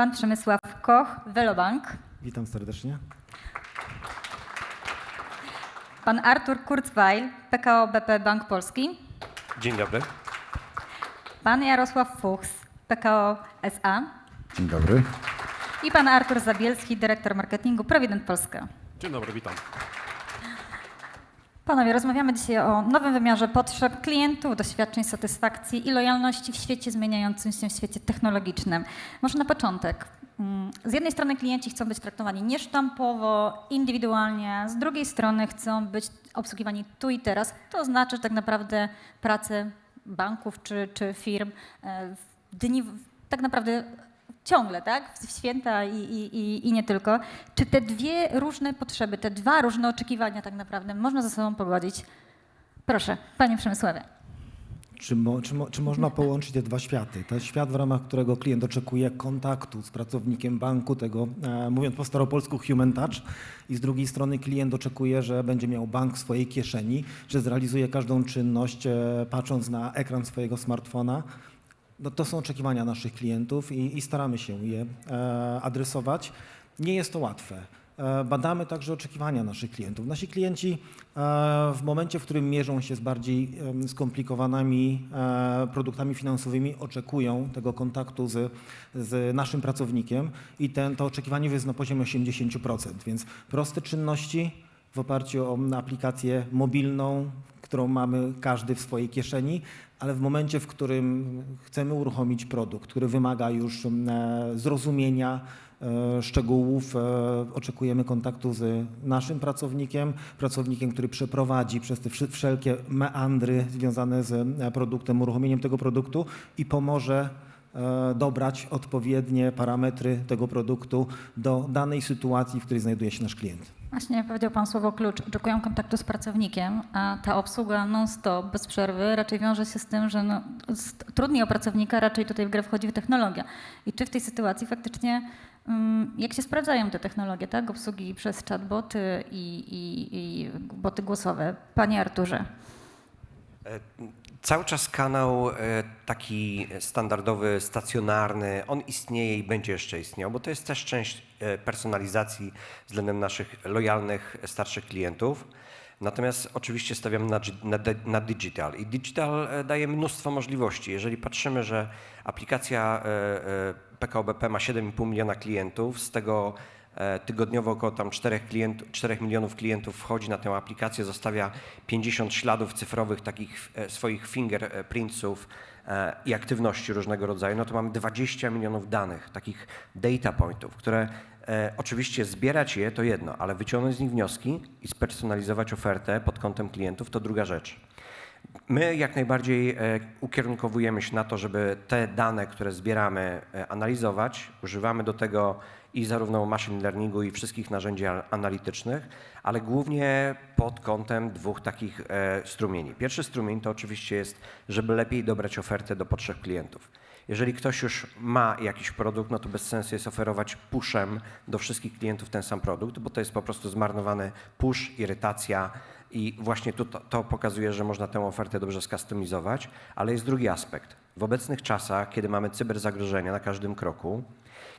pan Przemysław Koch, Velobank, Witam serdecznie. pan Artur Kurzweil, PKO BP Bank Polski, Dzień dobry. pan Jarosław Fuchs, PKO SA Dzień dobry. i pan Artur Zabielski, dyrektor marketingu Provident Polska. Dzień dobry, witam. Panowie, rozmawiamy dzisiaj o nowym wymiarze potrzeb klientów, doświadczeń, satysfakcji i lojalności w świecie zmieniającym się, w świecie technologicznym. Może na początek. mm, Z jednej strony klienci chcą być traktowani niesztampowo, indywidualnie, z drugiej strony chcą być obsługiwani tu i teraz. To znaczy że tak naprawdę pracę banków czy, czy firm e, w dni tak naprawdę ciągle, tak? W święta i, i, i, nie tylko. Czy te dwie różne potrzeby, te dwa różne oczekiwania tak naprawdę można ze sobą pogodzić? Proszę, panie Przemysławie. Czy, mo, czy, mo, czy można połączyć te dwa światy? Ten świat, w ramach którego klient oczekuje kontaktu z pracownikiem banku, tego e, mówiąc po staropolsku human touch, i z drugiej strony klient oczekuje, że będzie miał bank w swojej kieszeni, że zrealizuje każdą czynność e, patrząc na ekran swojego smartfona. No, to są oczekiwania naszych klientów i, i staramy się je e, adresować. Nie jest to łatwe. E, Badamy także oczekiwania naszych klientów. Nasi klienci e, w momencie, w którym mierzą się z bardziej em, skomplikowanymi e, produktami finansowymi, oczekują tego kontaktu z, z naszym pracownikiem i ten, to oczekiwanie jest na poziomie 80%. Więc proste czynności w oparciu o aplikację mobilną, którą mamy każdy w swojej kieszeni, ale w momencie, w którym chcemy uruchomić produkt, który wymaga już e, zrozumienia, e, szczegółów, e, oczekujemy kontaktu z naszym pracownikiem, pracownikiem, który przeprowadzi przez te wszelkie meandry związane z produktem, uruchomieniem tego produktu i pomoże dobrać odpowiednie parametry tego produktu do danej sytuacji, w której znajduje się nasz klient. Właśnie powiedział pan słowo klucz. Oczekują kontaktu z pracownikiem, a ta obsługa non-stop, bez przerwy, raczej wiąże się z tym, że no, z, trudniej o pracownika, raczej tutaj w grę wchodzi technologia. I czy w tej sytuacji faktycznie, mm, jak się sprawdzają te technologie, tak? Obsługi przez chatboty i, i, i boty głosowe? Panie Arturze. Cały czas kanał e, taki standardowy, stacjonarny, on istnieje i będzie jeszcze istniał, bo to jest też część e, personalizacji względem naszych lojalnych, starszych klientów. Natomiast oczywiście stawiam na, na, na digital i digital e, daje mnóstwo możliwości. Jeżeli patrzymy, że aplikacja e, e, PKO BP ma 7,5 miliona klientów, z tego Tygodniowo około tam 4, klient, 4 milionów klientów wchodzi na tę aplikację, zostawia 50 śladów cyfrowych, takich e, swoich fingerprintsów e, i aktywności różnego rodzaju, no to mamy 20 milionów danych, takich data pointów, które e, oczywiście zbierać je to jedno, ale wyciągnąć z nich wnioski i spersonalizować ofertę pod kątem klientów to druga rzecz. My jak najbardziej e, ukierunkowujemy się na to, żeby te dane, które zbieramy, e, analizować. Używamy do tego i zarówno machine learningu, i wszystkich narzędzi analitycznych, ale głównie pod kątem dwóch takich e, strumieni. Pierwszy strumień to oczywiście jest, żeby lepiej dobrać ofertę do potrzeb klientów. Jeżeli ktoś już ma jakiś produkt, no to bez sensu jest oferować pushem do wszystkich klientów ten sam produkt, bo to jest po prostu zmarnowany push, irytacja i właśnie to, to pokazuje, że można tę ofertę dobrze skustomizować, ale jest drugi aspekt. W obecnych czasach, kiedy mamy cyberzagrożenia na każdym kroku,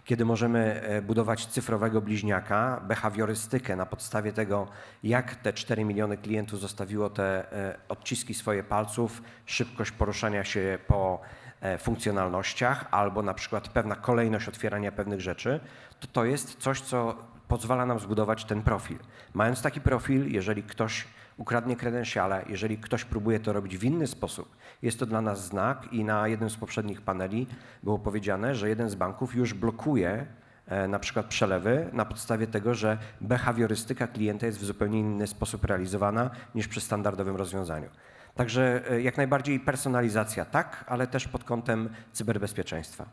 kiedy możemy e, budować cyfrowego bliźniaka, behawiorystykę na podstawie tego, jak te 4 miliony klientów zostawiło te e, odciski swoje palców, szybkość poruszania się po e, funkcjonalnościach albo na przykład pewna kolejność otwierania pewnych rzeczy, to to jest coś, co pozwala nam zbudować ten profil. Mając taki profil, jeżeli ktoś ukradnie kredensiale, jeżeli ktoś próbuje to robić w inny sposób, jest to dla nas znak i na jednym z poprzednich paneli było powiedziane, że jeden z banków już blokuje e, na przykład przelewy na podstawie tego, że behawiorystyka klienta jest w zupełnie inny sposób realizowana niż przy standardowym rozwiązaniu. Także e, jak najbardziej personalizacja tak, ale też pod kątem cyberbezpieczeństwa.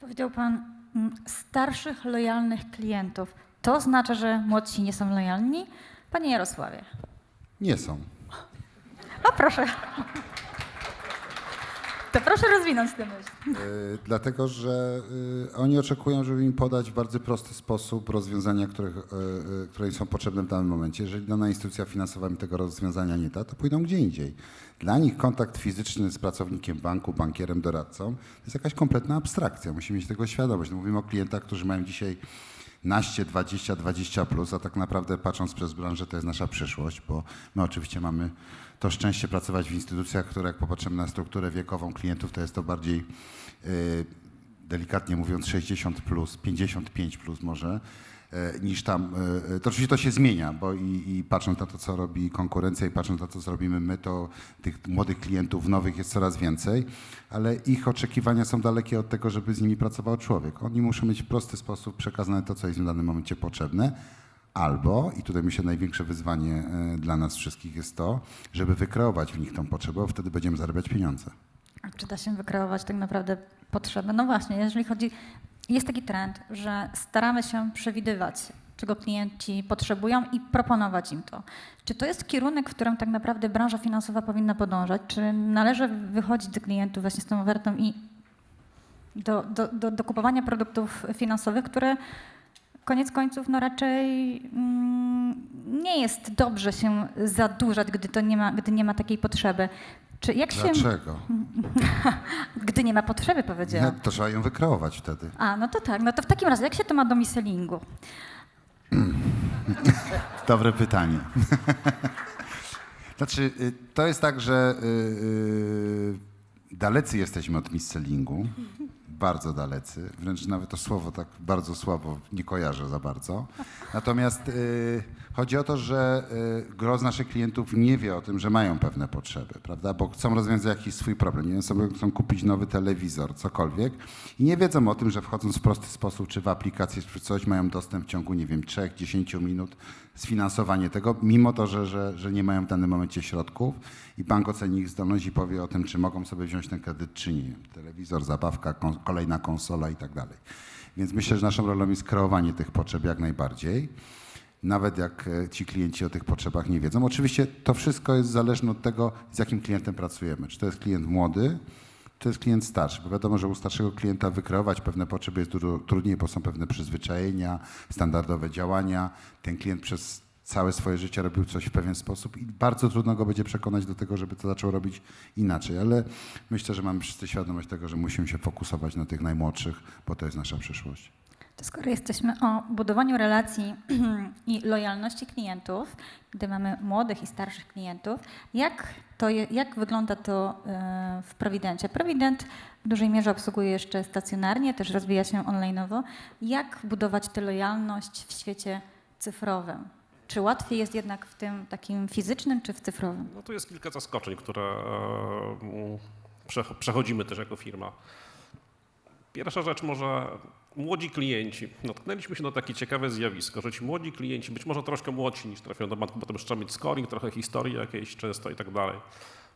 Powiedział pan mm, starszych, lojalnych klientów. To oznacza, że młodsi nie są lojalni? Panie Jarosławie. Nie są. O proszę. To Proszę, rozwinąć tę myśl. Y, Dlatego, że y, oni oczekują, żeby im podać w bardzo prosty sposób rozwiązania, których, y, y, które im są potrzebne w danym momencie. Jeżeli dana instytucja finansowa im tego rozwiązania nie da, to pójdą gdzie indziej. Dla nich kontakt fizyczny z pracownikiem banku, bankierem, doradcą to jest jakaś kompletna abstrakcja. Musimy mieć tego świadomość. No, mówimy o klientach, którzy mają dzisiaj naście, 20, 20 plus, a tak naprawdę patrząc przez branżę to jest nasza przyszłość, bo my oczywiście mamy to szczęście pracować w instytucjach, które jak popatrzymy na strukturę wiekową klientów, to jest to bardziej y, delikatnie mówiąc 60 plus, 55 plus może, niż tam. e, e, To oczywiście to się zmienia, bo i, i patrząc na to, co robi konkurencja i patrząc na to, co robimy my, to tych młodych klientów nowych jest coraz więcej, ale ich oczekiwania są dalekie od tego, żeby z nimi pracował człowiek. Oni muszą mieć w prosty sposób przekazane to, co jest w danym momencie potrzebne. Albo, i tutaj myślę największe wyzwanie e, dla nas wszystkich jest to, żeby wykreować w nich tą potrzebę, bo wtedy będziemy zarabiać pieniądze. A czy da się wykreować tak naprawdę potrzeby? No właśnie, jeżeli chodzi, jest taki trend, że staramy się przewidywać, czego klienci potrzebują i proponować im to. Czy to jest kierunek, w którym tak naprawdę branża finansowa powinna podążać? Czy należy wychodzić do klientów właśnie z tą ofertą i do, do, do, do kupowania produktów finansowych, które koniec końców no raczej mm, nie jest dobrze się zadłużać, gdy, to nie ma, gdy nie ma takiej potrzeby. Czy jak się... Dlaczego? Gdy nie ma potrzeby, powiedziałam. Nie, to trzeba ją wykreować wtedy. A, no to tak. No to w takim razie, jak się to ma do miselingu? Dobre pytanie. znaczy, y, to jest tak, że y, y, dalecy jesteśmy od miscellingu. Bardzo dalecy. Wręcz nawet to słowo tak bardzo słabo nie kojarzę za bardzo. Natomiast y, chodzi o to, że y, naszych klientów nie wie o tym, że mają pewne potrzeby, prawda? Bo chcą rozwiązać jakiś swój problem. Nie wiem, sobie chcą kupić nowy telewizor, cokolwiek. I nie wiedzą o tym, że wchodząc w prosty sposób, czy w aplikację, czy coś, mają dostęp w ciągu, nie wiem, 3-10 minut sfinansowanie tego, mimo to, że, że, że nie mają w danym momencie środków i bank oceni ich zdolność i powie o tym, czy mogą sobie wziąć ten kredyt, czy nie. Telewizor, zabawka, kon, kolejna konsola i tak dalej. Więc myślę, że naszą rolą jest kreowanie tych potrzeb jak najbardziej. Nawet jak e, ci klienci o tych potrzebach nie wiedzą. Oczywiście to wszystko jest zależne od tego, z jakim klientem pracujemy. Czy to jest klient młody, to jest klient starszy. Bo wiadomo, że u starszego klienta wykreować pewne potrzeby jest dużo trudniej, bo są pewne przyzwyczajenia, standardowe działania. Ten klient przez całe swoje życie robił coś w pewien sposób i bardzo trudno go będzie przekonać do tego, żeby to zaczął robić inaczej. Ale myślę, że mamy wszyscy świadomość tego, że musimy się fokusować na tych najmłodszych, bo to jest nasza przyszłość. To skoro jesteśmy o budowaniu relacji i lojalności klientów, gdy mamy młodych i starszych klientów, jak, to je, jak wygląda to e, w Prowidencie? Prowident w dużej mierze obsługuje jeszcze stacjonarnie, też rozwija się online'owo. Jak budować tę lojalność w świecie cyfrowym? Czy łatwiej jest jednak w tym takim fizycznym, czy w cyfrowym? No tu jest kilka zaskoczeń, które e, prze- przechodzimy też jako firma. Pierwsza rzecz może młodzi klienci. Natknęliśmy się na takie ciekawe zjawisko, że ci młodzi klienci, być może troszkę młodsi niż trafią do banku, bo tam trzeba mieć scoring, trochę historii jakiejś często i tak dalej.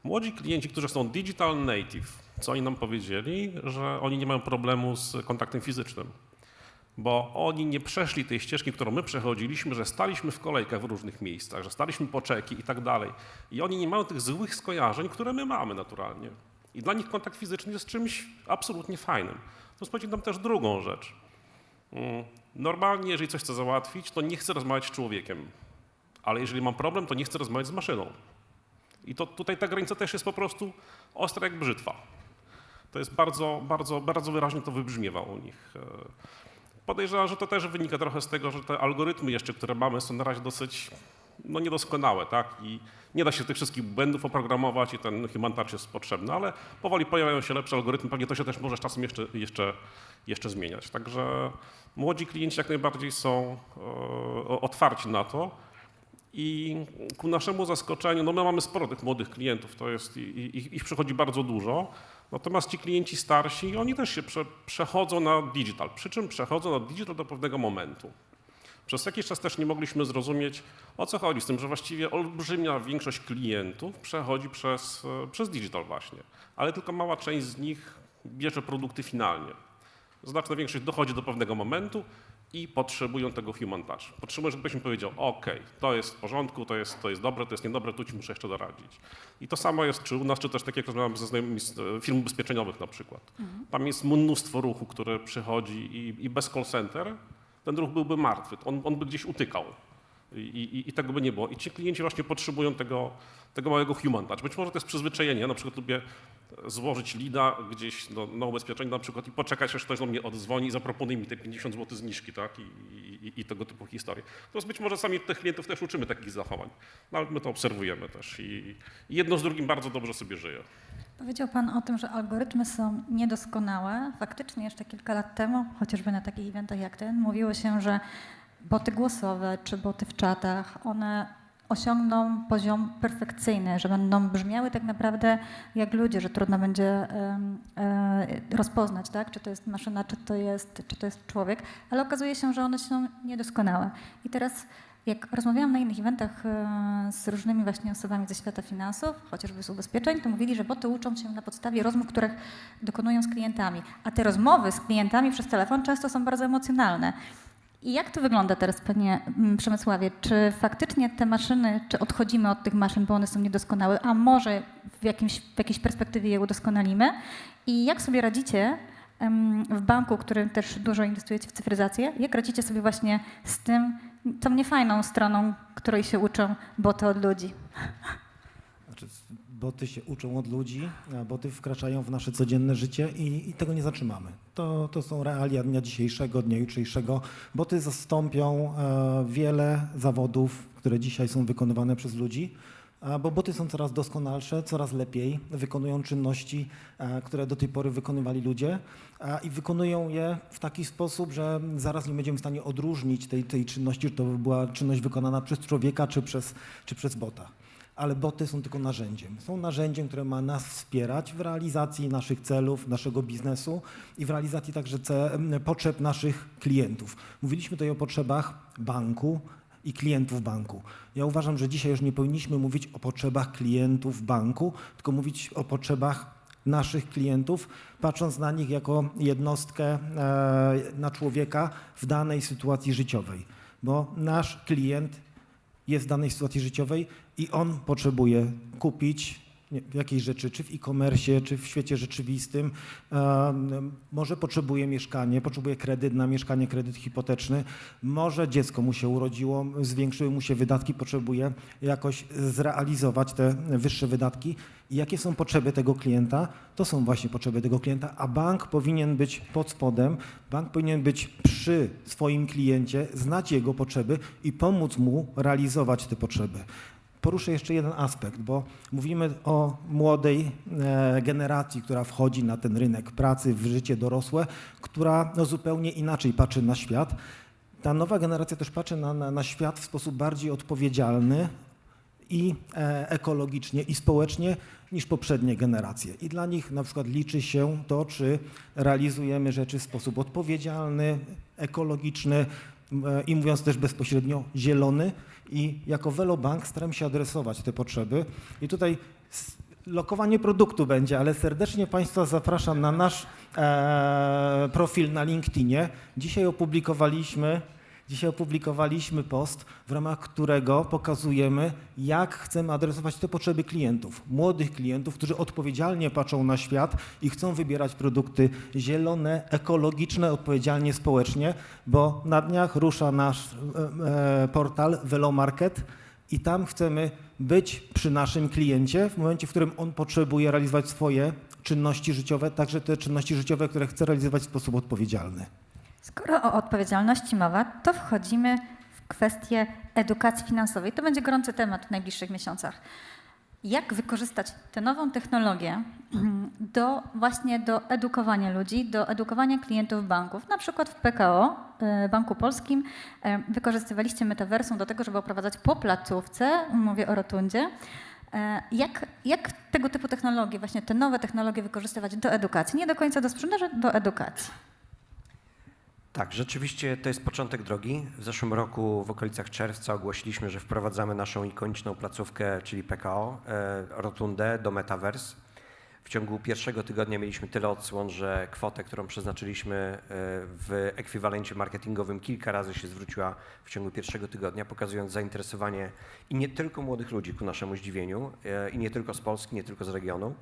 Młodzi klienci, którzy są digital native, co oni nam powiedzieli, że oni nie mają problemu z kontaktem fizycznym bo oni nie przeszli tej ścieżki, którą my przechodziliśmy, że staliśmy w kolejkach w różnych miejscach, że staliśmy po czeki i tak dalej. I oni nie mają tych złych skojarzeń, które my mamy naturalnie. I dla nich kontakt fizyczny jest czymś absolutnie fajnym. To powiedzieć nam też drugą rzecz. Mm, Normalnie, jeżeli coś chcę załatwić, to nie chcę rozmawiać z człowiekiem. Ale jeżeli mam problem, to nie chcę rozmawiać z maszyną. I to tutaj ta granica też jest po prostu ostra jak brzytwa. To jest bardzo, bardzo, bardzo wyraźnie to wybrzmiewa u nich. E, Podejrzewam, że to też wynika trochę z tego, że te algorytmy jeszcze, które mamy, są na razie dosyć no, niedoskonałe, tak? I nie da się tych wszystkich błędów oprogramować i ten human touch jest potrzebny, ale powoli pojawiają się lepsze algorytmy, pewnie to się też może czasem jeszcze, jeszcze, jeszcze zmieniać. Także młodzi klienci jak najbardziej są e, otwarci na to. I ku naszemu zaskoczeniu, no my mamy sporo tych młodych klientów, to jest, i- i- ich przychodzi bardzo dużo, natomiast ci klienci starsi, oni też się prze, przechodzą na digital, przy czym przechodzą na digital do pewnego momentu. Przez jakiś czas też nie mogliśmy zrozumieć, o co chodzi z tym, że właściwie olbrzymia większość klientów przechodzi przez, e, przez digital właśnie, ale tylko mała część z nich bierze produkty finalnie. Znaczna większość dochodzi do pewnego momentu i potrzebują tego human touch. Potrzebują, żeby ktoś mi powiedział, ok, to jest w porządku, to jest, to jest dobre, to jest niedobre, tu ci muszę jeszcze doradzić. I to samo jest czy u nas, czy też tak jak rozmawiam ze znajomymi z e, firm ubezpieczeniowych na przykład. Tam jest mnóstwo ruchu, które przychodzi i, i bez call center ten ruch byłby martwy, on, on by gdzieś utykał. I, i, I tego by nie było. I ci klienci właśnie potrzebują tego, tego małego human touch. Być może to jest przyzwyczajenie. Ja na przykład lubię złożyć lida gdzieś no, na ubezpieczenie na przykład i poczekać, aż ktoś do mnie odzwoni i zaproponuje mi te 50 zł zniżki, tak? I, i, i tego typu historie. Teraz być może sami tych klientów też uczymy takich zachowań. No, ale my to obserwujemy też i, i jedno z drugim bardzo dobrze sobie żyje. Powiedział Pan o tym, że algorytmy są niedoskonałe. Faktycznie jeszcze kilka lat temu, chociażby na takich eventach jak ten, mówiło się, że boty głosowe czy boty w czatach, one osiągną poziom perfekcyjny, że będą brzmiały tak naprawdę jak ludzie, że trudno będzie e, rozpoznać, tak? czy to jest maszyna, czy to jest, czy to jest człowiek, ale okazuje się, że one są niedoskonałe. I teraz jak rozmawiałam na innych eventach e, z różnymi właśnie osobami ze świata finansów, chociażby z ubezpieczeń, to mówili, że boty uczą się na podstawie rozmów, których dokonują z klientami. A te rozmowy z klientami przez telefon często są bardzo emocjonalne. I jak to wygląda teraz, panie Przemysławie? Czy faktycznie te maszyny, czy odchodzimy od tych maszyn, bo one są niedoskonałe, a może w, jakimś, w jakiejś perspektywie je udoskonalimy? I jak sobie radzicie w banku, którym też dużo inwestujecie w cyfryzację, jak radzicie sobie właśnie z tym, tą niefajną stroną, której się uczą boty od ludzi? Znaczy, boty się uczą od ludzi, a boty wkraczają w nasze codzienne życie i, i tego nie zatrzymamy. To, to są realia dnia dzisiejszego, dnia jutrzejszego. Boty zastąpią e, wiele zawodów, które dzisiaj są wykonywane przez ludzi, bo boty są coraz doskonalsze, coraz lepiej wykonują czynności, e, które do tej pory wykonywali ludzie i wykonują je w taki sposób, że zaraz nie będziemy w stanie odróżnić tej, tej czynności, czy to była czynność wykonana przez człowieka, czy przez, czy przez bota ale boty są tylko narzędziem. Są narzędziem, które ma nas wspierać w realizacji naszych celów, naszego biznesu i w realizacji także potrzeb naszych klientów. Mówiliśmy tutaj o potrzebach banku i klientów banku. Ja uważam, że dzisiaj już nie powinniśmy mówić o potrzebach klientów banku, tylko mówić o potrzebach naszych klientów, patrząc na nich jako jednostkę, e, na człowieka w danej sytuacji życiowej. Bo nasz klient jest w danej sytuacji życiowej i on potrzebuje kupić jakieś rzeczy, czy w e-commerce, czy w świecie rzeczywistym. Em, Może potrzebuje mieszkanie, potrzebuje kredyt na mieszkanie, kredyt hipoteczny. Może dziecko mu się urodziło, zwiększyły mu się wydatki, potrzebuje jakoś zrealizować te wyższe wydatki. I jakie są potrzeby tego klienta? To są właśnie potrzeby tego klienta, a bank powinien być pod spodem, bank powinien być przy swoim kliencie, znać jego potrzeby i pomóc mu realizować te potrzeby. Poruszę jeszcze jeden aspekt, bo mówimy o młodej e, generacji, która wchodzi na ten rynek pracy, w życie dorosłe, która no, zupełnie inaczej patrzy na świat. Ta nowa generacja też patrzy na, na, na świat w sposób bardziej odpowiedzialny i e, ekologicznie, i społecznie niż poprzednie generacje. I dla nich na przykład liczy się to, czy realizujemy rzeczy w sposób odpowiedzialny, ekologiczny i mówiąc też bezpośrednio zielony. I jako Velobank staram się adresować te potrzeby. I tutaj lokowanie produktu będzie, ale serdecznie Państwa zapraszam na nasz e, profil na LinkedInie. Dzisiaj opublikowaliśmy Dzisiaj opublikowaliśmy post, w ramach którego pokazujemy, jak chcemy adresować te potrzeby klientów, młodych klientów, którzy odpowiedzialnie patrzą na świat i chcą wybierać produkty zielone, ekologiczne, odpowiedzialnie społecznie, bo na dniach rusza nasz e, e, portal Velomarket i tam chcemy być przy naszym kliencie w momencie, w którym on potrzebuje realizować swoje czynności życiowe, także te czynności życiowe, które chce realizować w sposób odpowiedzialny. Skoro o odpowiedzialności mowa, to wchodzimy w kwestię edukacji finansowej. To będzie gorący temat w najbliższych miesiącach. Jak wykorzystać tę nową technologię do właśnie do edukowania ludzi, do edukowania klientów banków. Na przykład w PKO, e, Banku Polskim, e, wykorzystywaliście metaversum do tego, żeby oprowadzać po placówce, mówię o rotundzie. E, Jak, jak tego typu technologie, właśnie te nowe technologie wykorzystywać do edukacji? Nie do końca do sprzedaży, do edukacji. Tak, rzeczywiście to jest początek drogi. W zeszłym roku w okolicach czerwca ogłosiliśmy, że wprowadzamy naszą ikoniczną placówkę, czyli PKO, e, Rotundę do Metaverse. W ciągu pierwszego tygodnia mieliśmy tyle odsłon, że kwotę, którą przeznaczyliśmy e, w ekwiwalencie marketingowym kilka razy się zwróciła w ciągu pierwszego tygodnia, pokazując zainteresowanie i nie tylko młodych ludzi ku naszemu zdziwieniu, e, i nie tylko z Polski, nie tylko z regionu.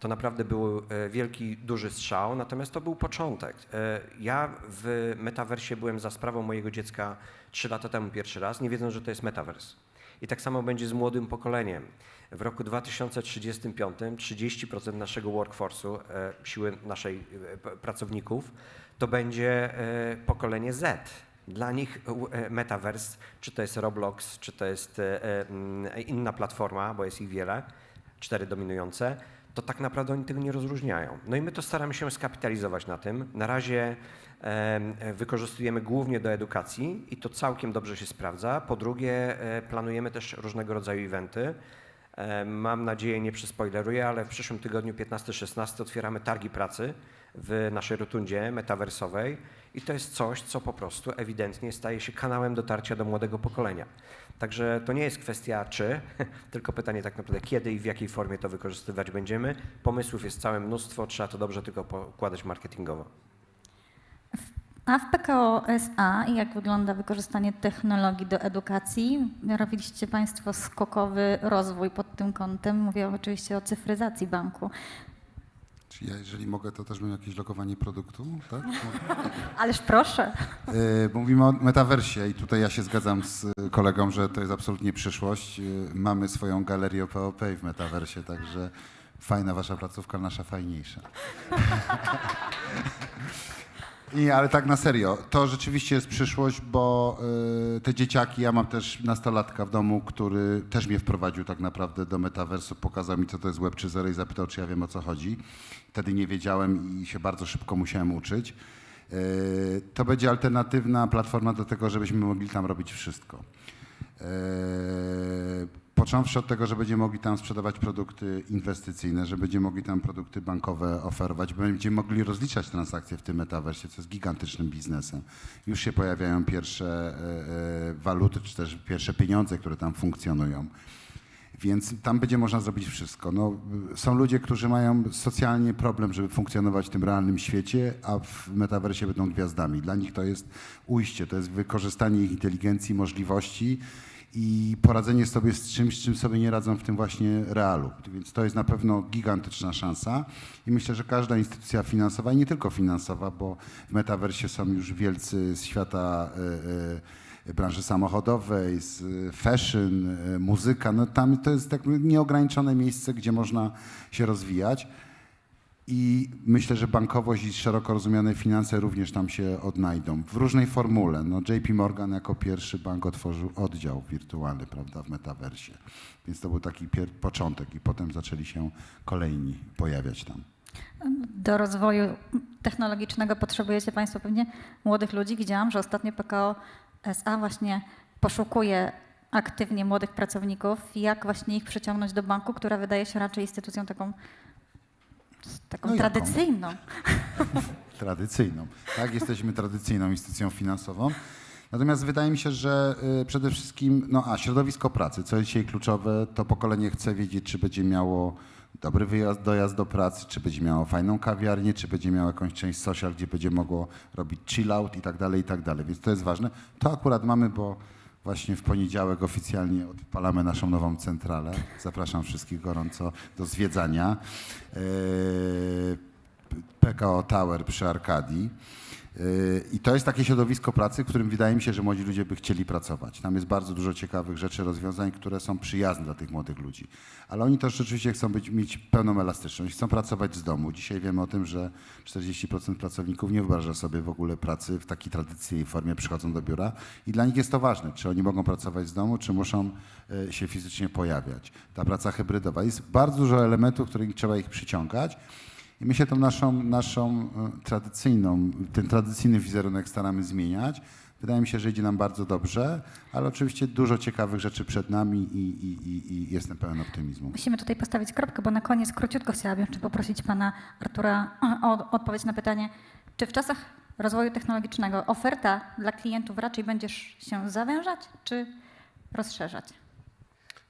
To naprawdę był e, wielki, duży strzał, natomiast to był początek. E, Ja w metaversie byłem za sprawą mojego dziecka trzy lata temu pierwszy raz, nie wiedząc, że to jest metavers. I tak samo będzie z młodym pokoleniem. W roku 2035 30% naszego workforce'u, e, siły naszej pracowników, to będzie pokolenie Z. Dla nich metaverse, czy to jest Roblox, czy to jest inna platforma, bo jest ich wiele, cztery dominujące, to tak naprawdę oni tego nie rozróżniają. No i my to staramy się skapitalizować na tym. Na razie em, wykorzystujemy głównie do edukacji i to całkiem dobrze się sprawdza. Po drugie, e, planujemy też różnego rodzaju eventy. E, Mam nadzieję, nie przespoileruję, ale w przyszłym tygodniu 15-16 otwieramy targi pracy w naszej rotundzie metaversowej i to jest coś, co po prostu ewidentnie staje się kanałem dotarcia do młodego pokolenia. Także to nie jest kwestia czy, tylko pytanie tak naprawdę kiedy i w jakiej formie to wykorzystywać będziemy. Pomysłów jest całe mnóstwo, trzeba to dobrze tylko pokładać marketingowo. A w PKO SA jak wygląda wykorzystanie technologii do edukacji? Robiliście Państwo skokowy rozwój pod tym kątem. Mówię oczywiście o cyfryzacji banku. Czy ja, jeżeli mogę, to też mam jakieś logowanie produktu, tak? Ależ proszę. Yy, Mówimy o metaversie i tutaj ja się zgadzam z kolegą, że to jest absolutnie przyszłość. Yy, Mamy swoją galerię POP w metaversie, także fajna wasza placówka, nasza fajniejsza. Nie, ale tak na serio, to rzeczywiście jest przyszłość, bo y, te dzieciaki, ja mam też nastolatka w domu, który też mnie wprowadził tak naprawdę do metaversu, pokazał mi co to jest Web 3.0 i zapytał, czy ja wiem o co chodzi. Wtedy nie wiedziałem i się bardzo szybko musiałem uczyć. Y, to będzie alternatywna platforma do tego, żebyśmy mogli tam robić wszystko. Eee, Począwszy od tego, że będziemy mogli tam sprzedawać produkty inwestycyjne, że będziemy mogli tam produkty bankowe oferować, będziemy mogli rozliczać transakcje w tym metaversie, co jest gigantycznym biznesem. Już się pojawiają pierwsze e, e, waluty, czy też pierwsze pieniądze, które tam funkcjonują. Więc tam będzie można zrobić wszystko. No, są ludzie, którzy mają socjalnie problem, żeby funkcjonować w tym realnym świecie, a w metaversie będą gwiazdami. Dla nich to jest ujście, to jest wykorzystanie ich inteligencji, możliwości i poradzenie sobie z czymś, czym sobie nie radzą w tym właśnie realu. Więc to jest na pewno gigantyczna szansa i myślę, że każda instytucja finansowa, i nie tylko finansowa, bo w metaversie są już wielcy z świata e, e, branży samochodowej, z fashion, e, muzyka, no tam to jest tak nieograniczone miejsce, gdzie można się rozwijać. I myślę, że bankowość i szeroko rozumiane finanse również tam się odnajdą w różnej formule. No, JP Morgan jako pierwszy bank otworzył oddział wirtualny prawda, w metaversie. Więc to był taki początek i potem zaczęli się kolejni pojawiać tam. Do rozwoju technologicznego potrzebujecie Państwo pewnie młodych ludzi. Widziałam, że ostatnio PKO SA właśnie poszukuje aktywnie młodych pracowników. Jak właśnie ich przyciągnąć do banku, która wydaje się raczej instytucją taką, taką No tradycyjną. tradycyjną. Tak, jesteśmy tradycyjną instytucją finansową. Natomiast wydaje mi się, że y, przede wszystkim, no a środowisko pracy, co dzisiaj kluczowe, to pokolenie chce wiedzieć, czy będzie miało dobry wyjazd, dojazd do pracy, czy będzie miało fajną kawiarnię, czy będzie miało jakąś część social, gdzie będzie mogło robić chill out i tak dalej, i tak dalej. Więc to jest ważne. To akurat mamy, bo właśnie w poniedziałek oficjalnie odpalamy naszą nową centralę. Zapraszam wszystkich gorąco do zwiedzania. Yy, PKO Tower przy Arkadii. Yy, I to jest takie środowisko pracy, w którym wydaje mi się, że młodzi ludzie by chcieli pracować. Tam jest bardzo dużo ciekawych rzeczy, rozwiązań, które są przyjazne dla tych młodych ludzi. Ale oni też rzeczywiście chcą być, mieć pełną elastyczność, chcą pracować z domu. Dzisiaj wiemy o tym, że 40% pracowników nie wyobraża sobie w ogóle pracy w takiej tradycyjnej formie, przychodzą do biura i dla nich jest to ważne, czy oni mogą pracować z domu, czy muszą e, się fizycznie pojawiać. Ta praca hybrydowa. Jest bardzo dużo elementów, których trzeba ich przyciągać. I my się tą naszą, naszą e, tradycyjną, ten tradycyjny wizerunek staramy zmieniać. Wydaje mi się, że idzie nam bardzo dobrze, ale oczywiście dużo ciekawych rzeczy przed nami i, i, i, i jestem pełen optymizmu. Musimy tutaj postawić kropkę, bo na koniec króciutko chciałabym jeszcze poprosić pana Artura o odpowiedź na pytanie, czy w czasach rozwoju technologicznego oferta dla klientów raczej będzie się zawężać, czy rozszerzać?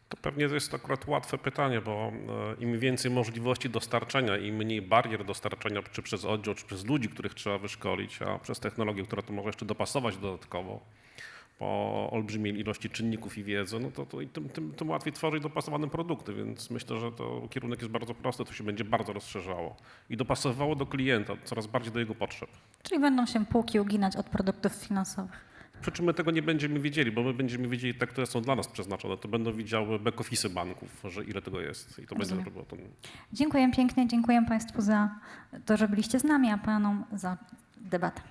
To pewnie jest akurat łatwe pytanie, bo e, im więcej możliwości dostarczenia i mniej barier dostarczenia, czy przez oddział, czy przez ludzi, których trzeba wyszkolić, a przez technologię, która to może jeszcze dopasować dodatkowo po olbrzymiej ilości czynników i wiedzy, no to, to tym, tym, tym łatwiej tworzyć dopasowane produkty, więc myślę, że to kierunek jest bardzo prosty, to się będzie bardzo rozszerzało i dopasowywało do klienta, coraz bardziej do jego potrzeb. Czyli będą się półki uginać od produktów finansowych przy czym my tego nie będziemy wiedzieli, bo my będziemy wiedzieli te, które są dla nas przeznaczone. To będą widziały back office'y banków, że ile tego jest i to Rozumiem. będzie robiło. Ten... Dziękuję pięknie, dziękuję Państwu za to, że byliście z nami, a Panom za debatę.